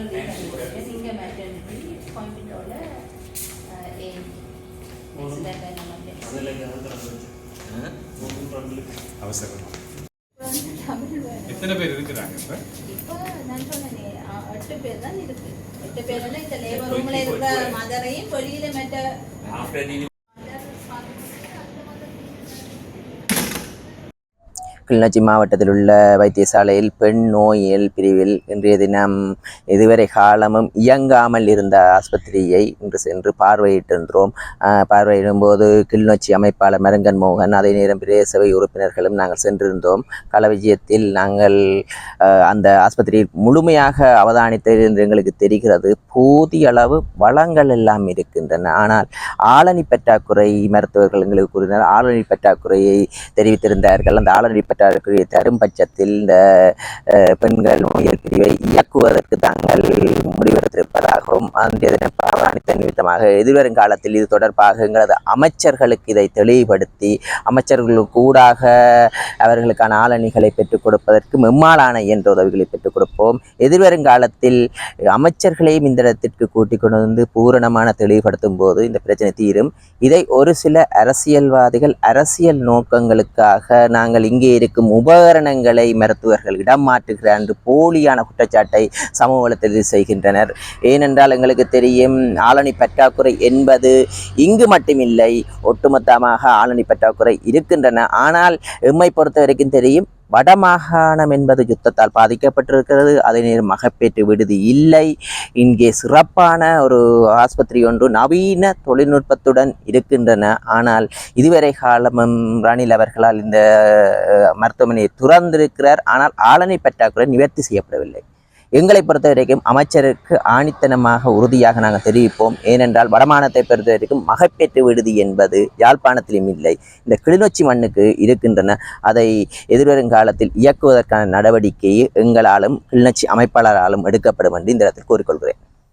அஹ், ஏன் accident ஆன maternity. அவசரம் வந்து தமிழ் வேணும். எத்தனை பேர் இருக்கிறாங்க இப்ப இப்போ நான் சொன்னேனே, எட்டு பேர் தான் இருக்கு எட்டு பேர் இந்த லேபர் ரூம்ல இருக்கிற மதரையும் வெளியில மெட்ட கிளிநொச்சி மாவட்டத்தில் உள்ள வைத்தியசாலையில் பெண் நோயியல் பிரிவில் இன்றைய தினம் இதுவரை காலமும் இயங்காமல் இருந்த ஆஸ்பத்திரியை இன்று சென்று பார்வையிட்டிருந்தோம். பார்வையிடும்போது கிளிநொச்சி அமைப்பாளர் மரங்கன் மோகன் அதே நேரம் பிரதேசவை உறுப்பினர்களும் நாங்கள் சென்றிருந்தோம். கள விஜயத்தில் நாங்கள் அந்த ஆஸ்பத்திரியில் முழுமையாக அவதானித்தது என்று எங்களுக்கு தெரிகிறது. போதிய அளவு வளங்கள் எல்லாம் இருக்கின்றன. ஆனால் ஆளணி பற்றாக்குறை மருத்துவர்கள் எங்களுக்கு கூறினர் ஆளணி பற்றாக்குறையை தெரிவித்திருந்தார்கள். அந்த ஆளணி பற்றாக்குறையை தரும் பட்சத்தில் இந்த பெண்கள் நோயல் பிரிவை இயக்குவதற்கு தாங்கள் முடிவெடுத்திருப்பதாகவும் அந்த இதனை பாராணித்த நிமித்தமாக எதிர்வரும் காலத்தில் இது தொடர்பாக எங்களது அமைச்சர்களுக்கு இதை தெளிவுபடுத்தி அமைச்சர்களுக்கு ஊடாக அவர்களுக்கான ஆளணிகளை பெற்றுக் கொடுப்பதற்கு மெம்மாலான என்ற உதவிகளை பெற்றுக் கொடுப்போம். எதிர்வரும் காலத்தில் அமைச்சர்களையும் இந்த இடத்திற்கு கூட்டிக் கொண்டு வந்து பூரணமான தெளிவுபடுத்தும் போது இந்த பிரச்சனை தீரும். இதை ஒரு சில அரசியல்வாதிகள் அரசியல் நோக்கங்களுக்காக நாங்கள் இங்கே இருக்கும் உபகரணங்களை மருத்துவர்கள் இடம் மாற்றுகிறார் என்று போலியான குற்றச்சாட்டை சமூக வலைத்தளத்தில் செய்கின்றனர். ஏனென்றால் எங்களுக்கு தெரியும் ஆளணி பற்றாக்குறை என்பது இங்கு மட்டுமில்லை ஒட்டுமொத்தமாக ஆளணி பற்றாக்குறை இருக்கின்றன. ஆனால் எம்மை பொறுத்த வரைக்கும் தெரியும் வடமாகாணம் என்பது யுத்தத்தால் பாதிக்கப்பட்டிருக்கிறது. அதே நேரம் மகப்பேற்று விடுதி இல்லை. இங்கே சிறப்பான ஒரு ஆஸ்பத்திரி ஒன்று நவீன தொழில்நுட்பத்துடன் இருக்கின்றன. ஆனால் இதுவரை காலமும் ரணில் அவர்களால் இந்த மருத்துவமனையை துறந்திருக்கிறார். ஆனால் ஆளணை பற்றாக்குறை நிவர்த்தி செய்யப்படவில்லை. எங்களை பொறுத்த வரைக்கும் அமைச்சருக்கு ஆணித்தனமாக உறுதியாக நாங்கள் தெரிவிப்போம். ஏனென்றால் வடமானத்தை பொறுத்த வரைக்கும் மகப்பேற்று விடுதி என்பது யாழ்ப்பாணத்திலும் இல்லை. இந்த கிளிநொச்சி மண்ணுக்கு இருக்கின்றன. அதை எதிர்வரும் காலத்தில் இயக்குவதற்கான நடவடிக்கையை எங்களாலும் கிளிநொச்சி அமைப்பாளராலும் எடுக்கப்படும் என்று இந்த இடத்தில் கூறிக்கொள்கிறேன்.